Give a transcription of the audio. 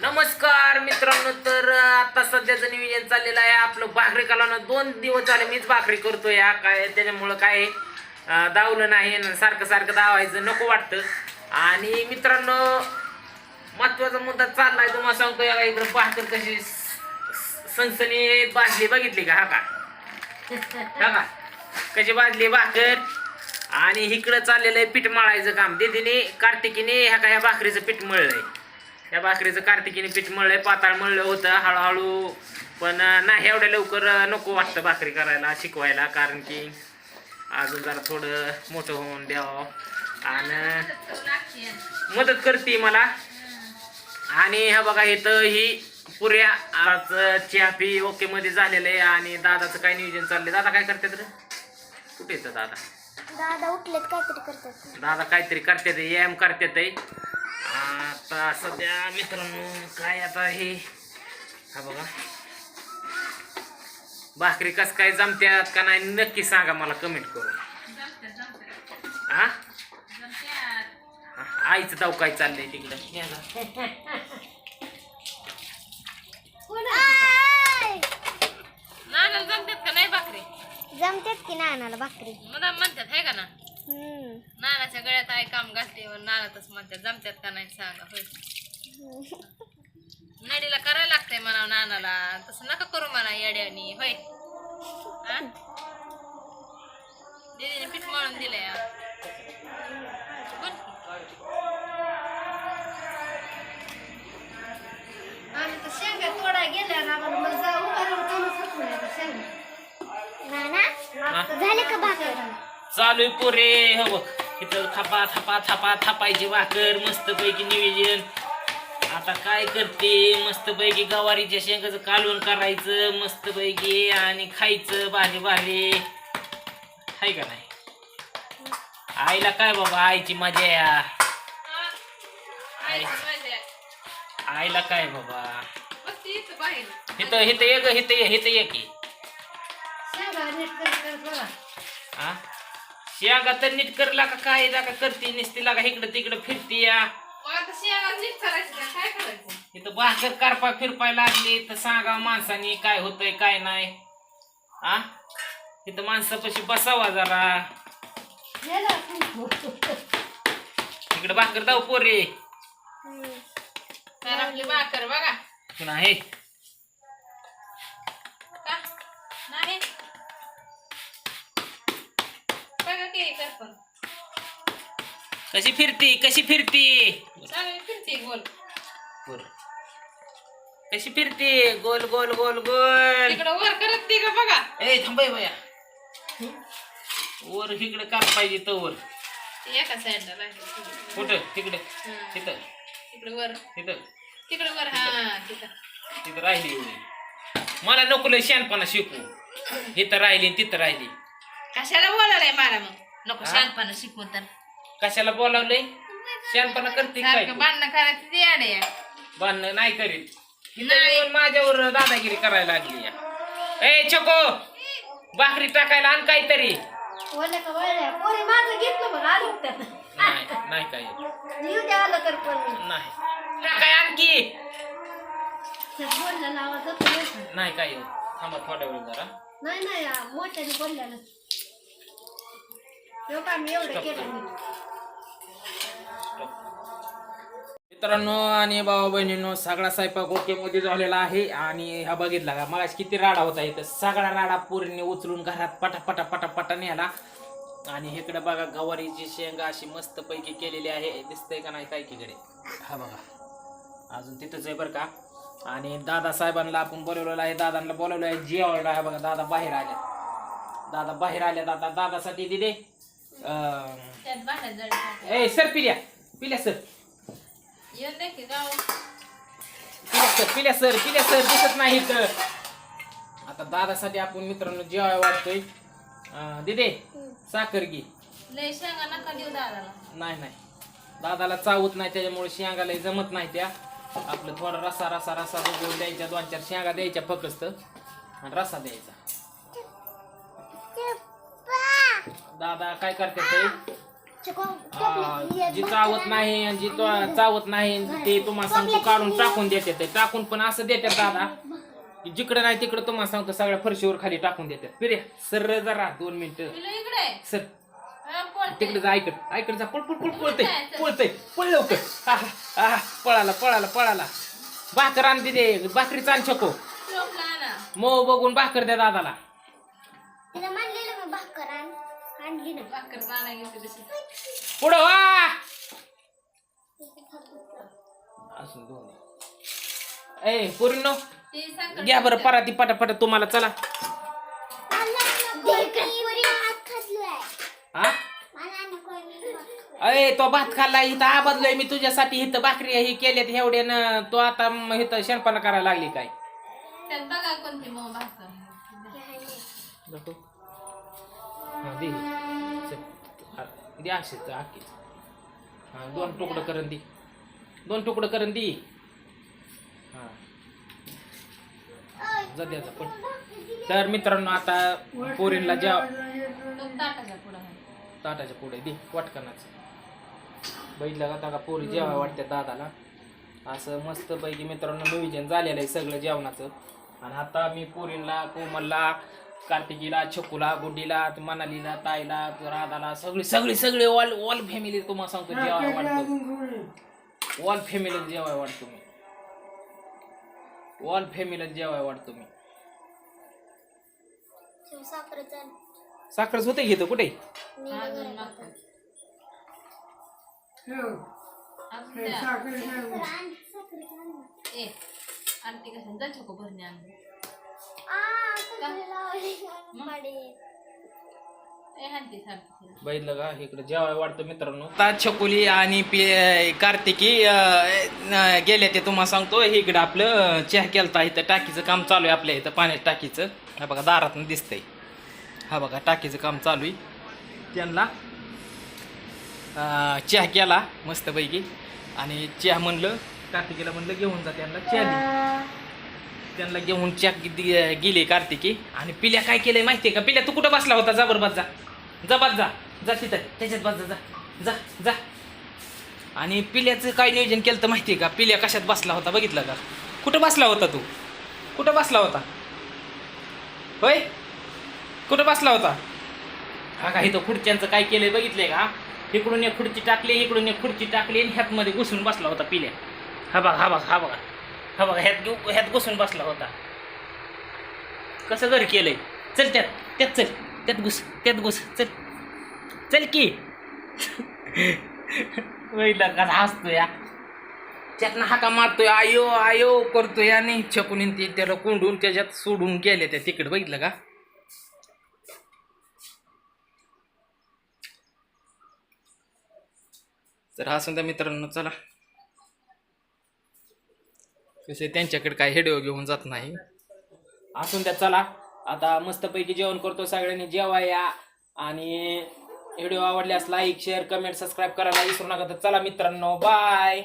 नमस्कार मित्रांनो तर आता सध्याचं नियोजन चाललेलं आहे. आपलं भाकरी कलानं दोन दिवस झाले मीच भाकरी करतोय. या काय त्याच्यामुळं काय दावलं नाही सारखं सारखं दावायचं नको वाटतं. आणि मित्रांनो महत्त्वाचा मुद्दा चालला आहे तुम्हाला सांगतो या इकडं भाकर कशी स- सणसणी भाजली बघितली का? हा का? हा का? कशी भाजली भाकर? आणि इकडं चाललेलं आहे पीठ मळायचं काम. दिदीने कार्तिकीने ह्या का ह्या भाकरीचं पीठ मळलंय. या भाकरीचं कार्तिकीने पीठ मळलंय पाताळ मळलं होतं हळूहळू. पण नाही एवढ्या लवकर नको वाटतं भाकरी करायला शिकवायला कारण की अजून जरा थोडं मोठं होऊन द्यावं. आणि मदत करते मला. आणि ह्या बघा इथं ही पुऱ्या आज चहा पी ओके मध्ये झालेलं आहे आणि दादाचं काय नियोजन चाललंय? दादा काय करतात रे? कुठे येतं दादा? दादा उठलेत काहीतरी करतात. दादा काहीतरी करतात व्यायाम करतात आता सध्या मित्रांनो काय आता हे? हा बघा. भाकरी कस काय जमत्यात का नाही नक्की सांगा मला कमेंट करून. हा हा, आईचं दाव काय चाललंय तिकडं. जमतात का नाही भाकरी? जमतात की नानाला भाकरी? मला म्हणतात आहे का ना. नानाच्या गळ्यात आहे काम घालते नानातच म्हणतात जमतात का नाही सांगा होय. नडीला करायला लागतंय म्हणा नानाला. तसं नका करू म्हणा येड्यानी होय? दीदीने पीठ मळून दिलंय. आम्ही तर शेंगा गेल्या ना मग जाऊ आता. नाना झाले का भाकर? चालू आहे पोरे हो बघ. इथं थापा थापा थापा थापायची भाकर मस्त पैकी नियोजन. आता काय करते? मस्त पैकी गवारीच्या शेंगाचं कालवण करायचं मस्त पैकी आणि खायचं भाजी भाजी. हाय का नाही? आईला काय बाबा आईची मजा या. आई. आईला काय बाबा? इथं इथं एक इथं ये इथं ये की. शेंगा नीट कर कर बघा. हा शेंगा तर नीट करला का काय? का करते निसतीला का इकडं तिकडं फिरते या. इथं भाकर करपा फिरपाय लागली. तर सांगा माणसानी काय होतंय काय नाही. आ? इथं माणसापाशी बसावा जरा. इकडे भाकर दाव पोरे. तर आपली भाकर बघा. पुन्हा की कर पण. कशी फिरती कशी फिरती? फिरते गोल बर. कशी फिरती? गोल गोल गोल गोल. तिकडं वर करत ती का बघा? ए थांबाय बया वर इकडे काय पाहिजे तर वर. ती एका साईडला लागेल कुठं? तिकडे. हं. तिथं. तिकडं वर. तिथं. तिकडं वर हा तिथं. तिथं राहिली एवढी मला नको लय शहाणपणा शिकू. इथं राहिली आणि तिथं राहिली. कशाला बोलायलाय मला मग? नको हा? तर. कशाला बोलावलंय? शहाणपणा करते काय सारखं भांडणं करायचं ते आडे. बांधणं नाही करीत. नाही. येऊन माझ्यावर दादागिरी करायला लागली या. ए चको भाकरी टाकायला आण काहीतरी. का पोरी माझं घेतलं बघ आलं त्यात नाही नाही काय. येऊ द्या आलं तर पण. मी नाही. काय आणखी. होतो नाही का? नाही. काय येत. थांबा थोड्या वेळ जरा. नाही नाही मोठ्याने बोललेलं एवढं का मी एवढं केलं मी मित्रांनो आणि भावा बहिणींनो सगळा स्वयंपाक ओके मध्ये झालेला आहे आणि हा बघितला का? मग किती राडा होता इथं. सगळा राडा पोरीने उचलून घरात पटा पटा पटा पटा नेला आणि इकडे बघा गवारीची शेंगा अशी मस्त पैकी केलेली आहे. दिसतंय का नाही काय किकडे हा बघा. अजून तिथंच आहे बरं का? आणि दादा साहेबांना आपण बोलवलेलं आहे. दादांना बोलवलं आहे जेवायला आहे बघा दादा बाहेर आल्या. दादा बाहेर आल्या दादा दादासाठी दिले त्यात भांडण जड ए सर पिल्या. पिल्या सर. येऊन दे की जाऊ. पिल्या सर पिल्या सर पिल्या सर दिसत नाही तर आता दादासाठी आपण मित्रांनो जेवाय वाटतोय अं, दिदे साखर घे. लय शेंगा नका देऊ दादाला. नाही नाही. दादाला चावत नाही त्याच्यामुळे शेंगाला जमत नाही त्या. आपलं थोडा रसा रसा रसा बघून द्यायच्या दोन चार शेंगा द्यायच्या फक्त. आणि रसा द्यायचा. दादा काय करतात ते? जी चावत नाही आणि जी तो- चावत नाही ते तुम्हाला सांगतो काढून टाकून देतात ते. टाकून पण असं देतात दादा. की जिकडे नाही तिकडे तुम्हाला सांगतो सगळ्या फरशीवर खाली टाकून देतात पिरे सर जरा दोन मिनिटं. सर पळते. तिकडे जा ऐकत ऐकत जा पळ पळ पळ पळतय पळतय पळ लवकर. आहा, आहा, पळाला पळाला पळाला. भाकर आण दिदे भाकरी चाल छको. मो बघून भाकर द्या दादाला. पुढं वा! असून दोन. ए पूर्ण ती साखर घ्या बरं पराती पटापट तुम्हाला चला. हा? अय तो भात खाल्ला इथं आबदलोय मी तुझ्यासाठी. इथं भाकरी ही केल्यात एवढ्यानं तो आता इथं शेणपणा करायला लागली काय? बघा कोणती दे. चल. हा, दे असेच हा दोन तुकडं करून दे. दोन तुकडं करून दे. हा. जद्याचा पण. तर मित्रांनो आता पोरींला जेव ताटाच्या पुढं ताटाच्या पुढे दे वाटकनाच बघितलं का का पोरी जेवा वाटते दादाला? असं मस्त पैकी मित्रांनो नियोजन झालेलं आहे सगळं जेवणाचं. आणि आता मी पोरींला कोमलला कार्तिकीला छकुला गुड्डीला मनालीला ताईला राधाला सगळी सगळी सगळी ऑल ऑल फॅमिली तुम्हाला सांगतो जेवाय वाटतो ऑल फॅमिली जेवाय वाटतो मी. ऑल फॅमिली जेवाय वाटतो मी. साखरच होते घेतो कुठे? अजून बघितलं का इकडे जेवाय वाढतो मित्रांनो. आता छकुली आणि पि कार्तिकी गेल्या गेले ते तुम्हाला सांगतो. इकडं आपलं चहा केलता इथं टाकीचं काम चालू आहे आपल्या इथं पाण्याच्या टाकीचं. हा बघा दारातून दिसतंय. हा बघा टाकीचं काम चालू आहे. त्यांना चहा केला मस्तपैकी. आणि चहा म्हणलं कार्तिकीला म्हणलं घेऊन जा त्यांना चहा त्यांना घेऊन चहा गे- गेली कार्तिकी. आणि पिल्या काय केलंय माहितीये का? पिल्या तू कुठं बसला होता? जा बरं जा. जा बस जा. जा तिथं. त्याच्यात बस जा जा. जा जा. आणि पिल्याचं काय नियोजन केलं तर माहिती आहे का? पिल्या कशात बसला होता बघितलं का? कुठं बसला होता तू? कुठं बसला होता? होय? कुठं बसला होता? हा का इथं खुर्च्यांचं काय केलंय बघितलंय का? इकडून एक खुर्ची टाकली इकडून एक खुर्ची टाकली आणि ह्यातमध्ये घुसून बसला होता पिल्या. हा बघा हा बघा हा बघा. हा बघा ह्यात घेऊ- ह्यात घुसून बसला होता. कसं घर केलंय? चल त्यात त्यात चल त्यात घुस त्यात घुस चल. चल की. वैला का हसतो या त्यातनं हाका मारतोय आयो आयो करतोय आणि छकून ते त्याला कोंडून त्याच्यात सोडून गेले त्या तिकडे बघितलं का? तर हा समजा मित्रांनो चला. कसे त्यांच्याकडे काय हेडिओ घेऊन जात नाही. असून द्या चला. आता मस्तपैकी जेवण करतो सगळ्यांनी. जेवा या. आणि व्हिडिओ आवडल्यास लाईक शेअर कमेंट सबस्क्राईब करायला विसरू नका तर चला मित्रांनो. बाय